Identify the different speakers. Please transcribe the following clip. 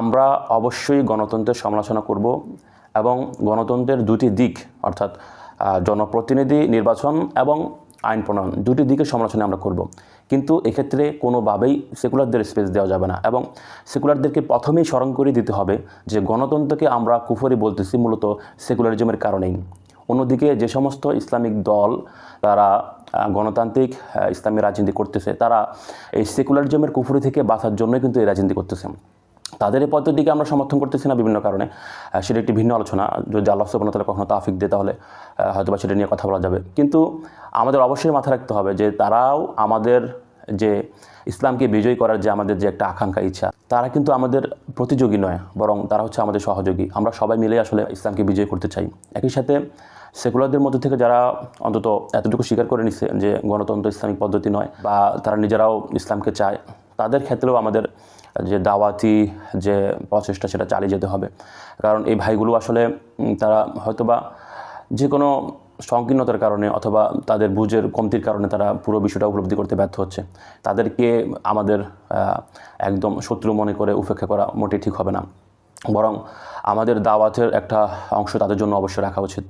Speaker 1: আমরা অবশ্যই গণতন্ত্রের সমালোচনা করব এবং গণতন্ত্রের দুটি দিক, অর্থাৎ জনপ্রতিনিধি নির্বাচন এবং আইন প্রণয়ন, দুটি দিকের সমালোচনা আমরা করব। কিন্তু এক্ষেত্রে কোনোভাবেই সেকুলারদের স্পেস দেওয়া যাবে না এবং সেকুলারদেরকে প্রথমেই স্মরণ করে দিতে হবে যে গণতন্ত্রকে আমরা কুফরি বলতেছি, মূলত সেকুলারিজমের কারণেই। অন্যদিকে যে সমস্ত ইসলামিক দল তারা গণতান্ত্রিক ইসলামী রাজনীতি করতেছে, তারা এই সেকুলারিজমের কুফুরি থেকে বাঁচার জন্যই কিন্তু এই রাজনীতি করতেছে। তাদের এই পদ্ধতিকে আমরা সমর্থন করতেছি না বিভিন্ন কারণে। সেটা একটি ভিন্ন আলোচনা। যদি আল্লাহ সুবহানাহু ওয়া তাআলা কখনো তাফিক দেয় তাহলে আহ, হয়তোবা সেটা নিয়ে কথা বলা যাবে। কিন্তু আমাদের অবশ্যই মাথায় রাখতে হবে যে তারাও আমাদের যে ইসলামকে বিজয়ী করার যে আমাদের যে একটা আকাঙ্ক্ষা ইচ্ছা তারা কিন্তু আমাদের প্রতিযোগী নয় বরং তারা হচ্ছে আমাদের সহযোগী। আমরা সবাই মিলে আসলে ইসলামকে বিজয় করতে চাই। একই সাথে সেকুলারদের মধ্যে থেকে যারা অন্তত এতটুকু স্বীকার করে নিচ্ছে যে গণতন্ত্র ইসলামিক পদ্ধতি নয় বা তারা নিজেরাও ইসলামকে চায় তাদের ক্ষেত্রেও আমাদের যে দাওয়াতি যে প্রচেষ্টা, সেটা চালিয়ে যেতে হবে। কারণ এই ভাইগুলো আসলে তারা হয়তোবা যে কোনো সংকীর্ণতার কারণে অথবা তাদের বুঝের কমতির কারণে তারা পুরো বিষয়টা উপলব্ধি করতে ব্যর্থ হচ্ছে। তাদেরকে আমাদের একদম শত্রু মনে করে উপেক্ষা করা মোটেই ঠিক হবে না। বরং আমাদের দাওয়াতের একটা অংশ তাদের জন্য অবশ্যই রাখা উচিত।